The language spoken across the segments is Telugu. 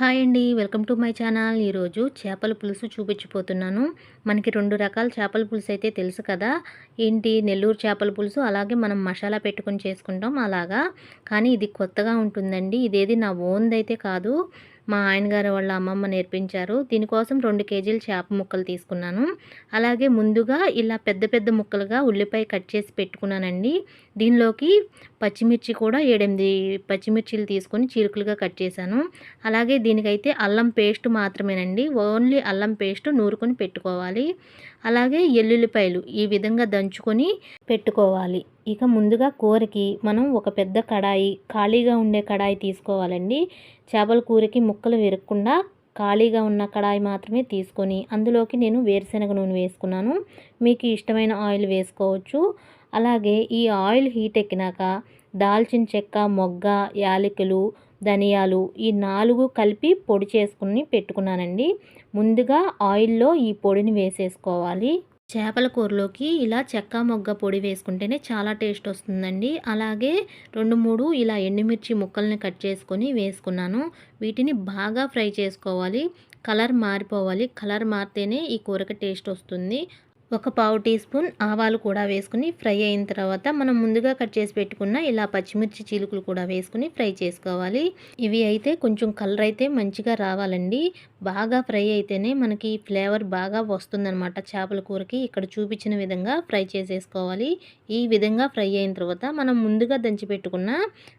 హాయ్ అండి. Welcome to my channel. ఈరోజు చేపల పులుసు చూపించిపోతున్నాను మనకి రెండు రకాల చేపల పులుసు అయితే తెలుసు కదా. ఏంటి? నెల్లూరు చేపల పులుసు అలాగే మనం మసాలా పెట్టుకొని చేసుకుంటాం అలాగా. కానీ ఇది కొత్తగా ఉంటుందండి. ఇదేది నా ఓన్ది అయితే కాదు. మా ఆయనగారు వాళ్ళ అమ్మమ్మ నేర్పించారు. దీనికోసం రెండు కేజీలు చేప ముక్కలు తీసుకున్నాను. అలాగే ముందుగా ఇలా పెద్ద పెద్ద ముక్కలుగా ఉల్లిపాయ కట్ చేసి పెట్టుకున్నానండి. దీనిలోకి పచ్చిమిర్చి కూడా ఏడెనిమిది పచ్చిమిర్చిలు తీసుకొని చీరుకులుగా కట్ చేశాను. అలాగే దీనికైతే అల్లం పేస్ట్ మాత్రమేనండి. ఓన్లీ అల్లం పేస్ట్ నూరుకొని పెట్టుకోవాలి. అలాగే ఎల్లుల్లిపాయలు ఈ విధంగా దంచుకొని పెట్టుకోవాలి. ఇక ముందుగా కూరకి మనం ఒక పెద్ద కడాయి ఖాళీగా ఉండే కడాయి తీసుకోవాలండి. చేపల కూరకి ముక్కలు విరగకుండా ఖాళీగా ఉన్న కడాయి మాత్రమే తీసుకొని అందులోకి నేను వేరుశనగ నూనె వేసుకున్నాను. మీకు ఇష్టమైన ఆయిల్ వేసుకోవచ్చు. అలాగే ఈ ఆయిల్ హీట్ ఎక్కినాక దాల్చిన చెక్క మొగ్గ యాలకులు ధనియాలు ఈ నాలుగు కలిపి పొడి చేసుకుని పెట్టుకున్నానండి. ముందుగా ఆయిల్లో ఈ పొడిని వేసేసుకోవాలి. చేపల కూరలోకి ఇలా చెక్క మొగ్గ పొడి వేసుకుంటేనే చాలా టేస్ట్ వస్తుందండి. అలాగే రెండు మూడు ఇలా ఎండుమిర్చి ముక్కల్ని కట్ చేసుకొని వేసుకున్నాను. వీటిని బాగా ఫ్రై చేసుకోవాలి. కలర్ మారిపోవాలి. కలర్ మారితేనే ఈ కూరకి టేస్ట్ వస్తుంది. ఒక పావు టీ స్పూన్ ఆవాలు కూడా వేసుకుని ఫ్రై అయిన తర్వాత మనం ముందుగా కట్ చేసి పెట్టుకున్న ఇలా పచ్చిమిర్చి చీలుకలు కూడా వేసుకుని ఫ్రై చేసుకోవాలి. ఇవి అయితే కొంచెం కలర్ అయితే మంచిగా రావాలండి. బాగా ఫ్రై అయితేనే మనకి ఫ్లేవర్ బాగా వస్తుందన్నమాట. చేపల కూరకి ఇక్కడ చూపించిన విధంగా ఫ్రై చేసేసుకోవాలి. ఈ విధంగా ఫ్రై అయిన తర్వాత మనం ముందుగా దంచి పెట్టుకున్న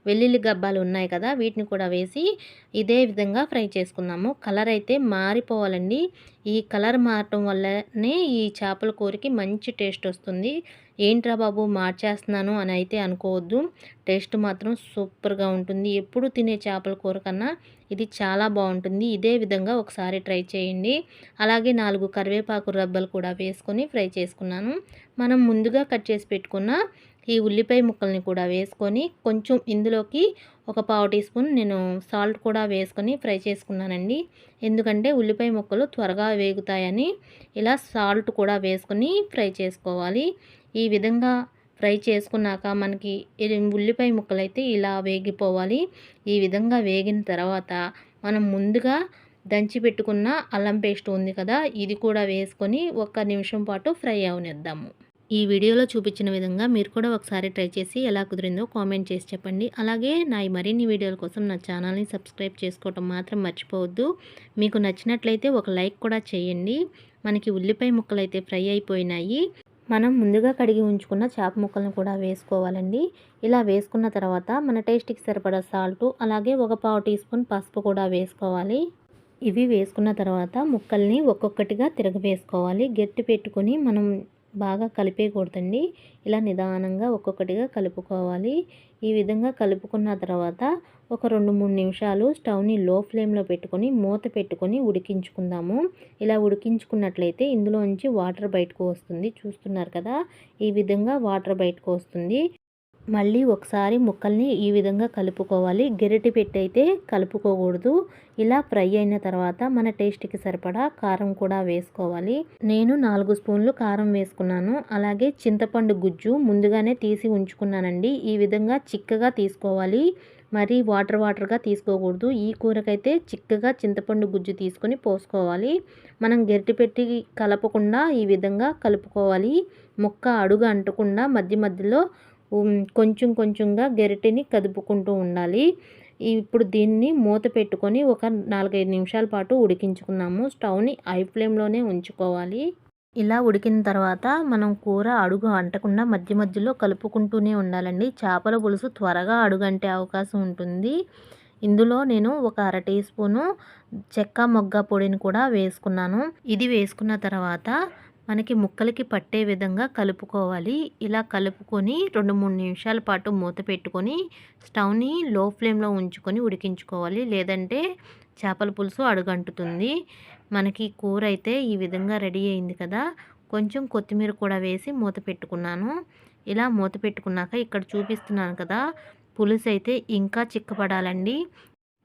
వెల్లుల్లి గబ్బాలు ఉన్నాయి కదా వీటిని కూడా వేసి ఇదే విధంగా ఫ్రై చేసుకుందాము. కలర్ అయితే మారిపోవాలండి. ఈ కలర్ మారటం వల్లనే ఈ చేపల కూరకి మంచి టేస్ట్ వస్తుంది. ఏంట్రా బాబు మార్చేస్తున్నాను అని అయితే అనుకోవద్దు. టేస్ట్ మాత్రం సూపర్గా ఉంటుంది. ఎప్పుడు తినే చేపల కూర కన్నా ఇది చాలా బాగుంటుంది. ఇదే విధంగా ఒకసారి ట్రై చేయండి. అలాగే నాలుగు కరివేపాకు రబ్బలు కూడా వేసుకొని ఫ్రై చేసుకున్నాను. మనం ముందుగా కట్ చేసి పెట్టుకున్న ఈ ఉల్లిపాయ ముక్కల్ని కూడా వేసుకొని కొంచెం ఇందులోకి ఒక పావు టీ స్పూన్ నేను సాల్ట్ కూడా వేసుకొని ఫ్రై చేసుకున్నానండి. ఎందుకంటే ఉల్లిపాయ ముక్కలు త్వరగా వేగుతాయని ఇలా సాల్ట్ కూడా వేసుకొని ఫ్రై చేసుకోవాలి. ఈ విధంగా ఫ్రై చేసుకున్నాక మనకి ఉల్లిపాయ ముక్కలు అయితే ఇలా వేగిపోవాలి. ఈ విధంగా వేగిన తర్వాత మనం ముందుగా దంచి పెట్టుకున్న అల్లం పేస్ట్ ఉంది కదా ఇది కూడా వేసుకొని ఒక్క నిమిషం పాటు ఫ్రై అవనిద్దాము. ఈ వీడియోలో చూపించిన విధంగా మీరు కూడా ఒకసారి ట్రై చేసి ఎలా కుదిరిందో కామెంట్ చేసి చెప్పండి. అలాగే నా ఈ మరిన్ని వీడియోల కోసం నా ఛానల్ని సబ్స్క్రైబ్ చేసుకోవటం మాత్రం మర్చిపోవద్దు. మీకు నచ్చినట్లయితే ఒక లైక్ కూడా చేయండి. మనకి ఉల్లిపాయ ముక్కలు అయితే ఫ్రై అయిపోయినాయి. మనం ముందుగా కడిగి ఉంచుకున్న చేప ముక్కలను కూడా వేసుకోవాలండి. ఇలా వేసుకున్న తర్వాత మన టేస్ట్కి సరిపడా సాల్ట్ అలాగే ఒక పావు టీ స్పూన్ పసుపు కూడా వేసుకోవాలి. ఇవి వేసుకున్న తర్వాత ముక్కల్ని ఒక్కొక్కటిగా తిరగవేసుకోవాలి గట్టి పెట్టుకొని మనం బాగా కలిపేయకూడదండి. ఇలా నిదానంగా ఒక్కొక్కటిగా కలుపుకోవాలి. ఈ విధంగా కలుపుకున్న తర్వాత ఒక రెండు మూడు నిమిషాలు స్టవ్ని లో ఫ్లేమ్లో పెట్టుకొని మూత పెట్టుకొని ఉడికించుకుందాము. ఇలా ఉడికించుకున్నట్లయితే ఇందులోంచి వాటర్ బయటకు వస్తుంది. చూస్తున్నారు కదా? ఈ విధంగా వాటర్ బయటకు వస్తుంది. మళ్ళీ ఒకసారి ముక్కల్ని ఈ విధంగా కలుపుకోవాలి. గెరటి పెట్టి అయితే కలుపుకోకూడదు. ఇలా ఫ్రై అయిన తర్వాత మన టేస్ట్కి సరిపడా కారం కూడా వేసుకోవాలి. నేను నాలుగు స్పూన్లు కారం వేసుకున్నాను. అలాగే చింతపండు గుజ్జు ముందుగానే తీసి ఉంచుకున్నానండి. ఈ విధంగా చిక్కగా తీసుకోవాలి. మరి వాటర్ వాటర్గా తీసుకోకూడదు. ఈ కూరకైతే చిక్కగా చింతపండు గుజ్జు తీసుకొని పోసుకోవాలి. మనం గెరటి పెట్టి కలపకుండా ఈ విధంగా కలుపుకోవాలి. ముక్క అడుగు అంటకుండా మధ్య మధ్యలో కొంచెం కొంచెంగా గెరిటిని కదుపుకుంటూ ఉండాలి. ఇప్పుడు దీన్ని మూత పెట్టుకొని ఒక నాలుగైదు నిమిషాల పాటు ఉడికించుకున్నాము స్టవ్ని హై ఫ్లేమ్లోనే ఉంచుకోవాలి. ఇలా ఉడికిన తర్వాత మనం కూర అడుగు అంటకుండా మధ్య మధ్యలో కలుపుకుంటూనే ఉండాలండి. చేపల పులుసు త్వరగా అడుగంటే అవకాశం ఉంటుంది. ఇందులో నేను ఒక అర టీ స్పూను చెక్క మొగ్గ పొడిని కూడా వేసుకున్నాను. ఇది వేసుకున్న తర్వాత మనకి ముక్కలకి పట్టే విధంగా కలుపుకోవాలి. ఇలా కలుపుకొని రెండు మూడు నిమిషాల పాటు మూత పెట్టుకొని స్టవ్ని లో ఫ్లేమ్లో ఉంచుకొని ఉడికించుకోవాలి. లేదంటే చేపల పులుసు అడుగంటుతుంది. మనకి కూర అయితే ఈ విధంగా రెడీ అయింది కదా. కొంచెం కొత్తిమీర కూడా వేసి మూత పెట్టుకున్నాను. ఇలా మూత పెట్టుకున్నాక ఇక్కడ చూపిస్తున్నాను కదా పులుసు అయితే ఇంకా చిక్కపడాలండి.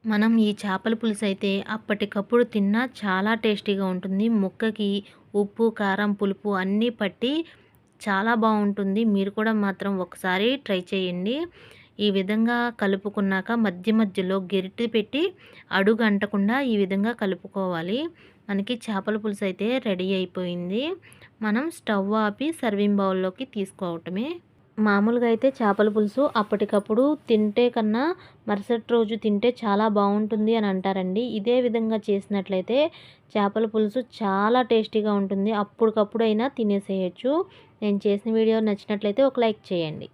మనం ఈ చేపల పులుసు అయితే అప్పటికప్పుడు తిన్నా చాలా టేస్టీగా ఉంటుంది. ముక్కకి ఉప్పు కారం పులుపు అన్నీ పట్టి చాలా బాగుంటుంది. మీరు కూడా మాత్రం ఒకసారి ట్రై చేయండి. ఈ విధంగా కలుపుకున్నాక మధ్య మధ్యలో గెరిటి పెట్టి అడుగు అంటకుండా ఈ విధంగా కలుపుకోవాలి. మనకి చేపల పులుసు అయితే రెడీ అయిపోయింది. మనం స్టవ్ ఆపి సర్వింగ్ బౌల్లోకి తీసుకోవటమే. మామూలుగా అయితే చేపల పులుసు అప్పటికప్పుడు తింటే కన్నా మరుసటి రోజు తింటే చాలా బాగుంటుంది అని అంటారండి. ఇదే విధంగా చేసినట్లయితే చేపల పులుసు చాలా టేస్టీగా ఉంటుంది. అప్పటికప్పుడు అయినా తినేసేయచ్చు. నేను చేసిన వీడియో నచ్చినట్లయితే ఒక లైక్ చేయండి.